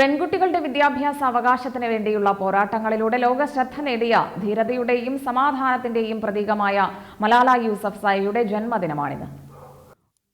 പെൺകുട്ടികളുടെ വിദ്യാഭ്യാസ അവകാശത്തിന് വേണ്ടിയുള്ള പോരാട്ടങ്ങളിലൂടെ ലോക ശ്രദ്ധ നേടിയ ധീരതയുടെയും സമാധാനത്തിന്റെയും പ്രതീകമായ മലാല യൂസഫ് സായിയുടെ ജന്മദിനമാണിത്.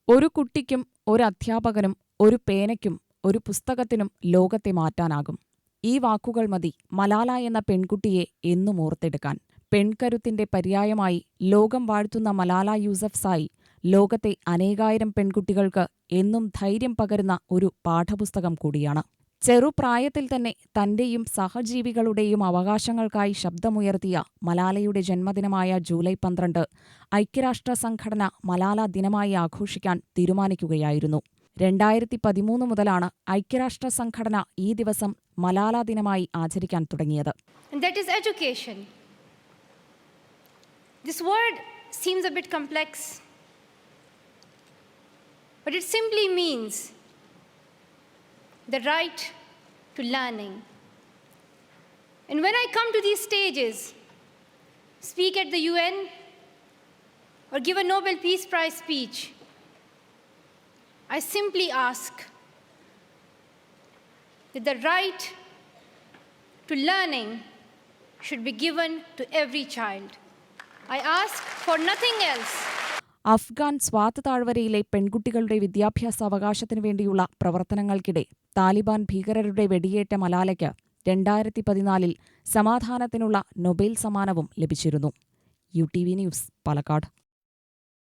ഒരു കുട്ടിക്കും ഒരു അധ്യാപകനും ഒരു പേനയ്ക്കും ഒരു പുസ്തകത്തിനും ലോകത്തെ മാറ്റാനാകും. ഈ വാക്കുകൾ മതി മലാല എന്ന പെൺകുട്ടിയെ എന്നും ഓർത്തെടുക്കാൻ. പെൺകരുത്തിന്റെ പര്യായമായി ലോകം വാഴ്ത്തുന്ന മലാല യൂസഫ് സായി ലോകത്തെ അനേകായിരം പെൺകുട്ടികൾക്ക് എന്നും ധൈര്യം പകരുന്ന ഒരു പാഠപുസ്തകം കൂടിയാണ്. ചെറുപ്രായത്തിൽ തന്നെ തന്റെയും സഹജീവികളുടെയും അവകാശങ്ങൾക്കായി ശബ്ദമുയർത്തിയ മലാലയുടെ ജന്മദിനമായ ജൂലൈ പന്ത്രണ്ട് ഐക്യരാഷ്ട്ര സംഘടന മലാല ദിനമായി ആഘോഷിക്കാൻ തീരുമാനിക്കുകയായിരുന്നു രണ്ടായിരത്തി പതിമൂന്ന് മുതലാണ് ഐക്യരാഷ്ട്ര സംഘടന ഈ ദിവസം മലാല ദിനമായി ആചരിക്കാൻ തുടങ്ങിയത്. This word seems a bit complex, but it simply means the right to learning. And when I come to these stages, speak at the UN, or give a Nobel Peace Prize speech, I simply ask that the right to learning should be given to every child. I ask for nothing else. Afghan സ്വാത്ത് താഴ്വരയിലെ പെൺകുട്ടികളുടെ വിദ്യാഭ്യാസ അവകാശത്തിനു വേണ്ടിയുള്ള പ്രവർത്തനങ്ങൾക്കിടെ താലിബാൻ ഭീകരരുടെ വെടിയേറ്റ മലാലയ്ക്ക് രണ്ടായിരത്തി പതിനാലിൽ സമാധാനത്തിനുള്ള Nobel സമ്മാനവും ലഭിച്ചിരുന്നു. U T V news Palakkad.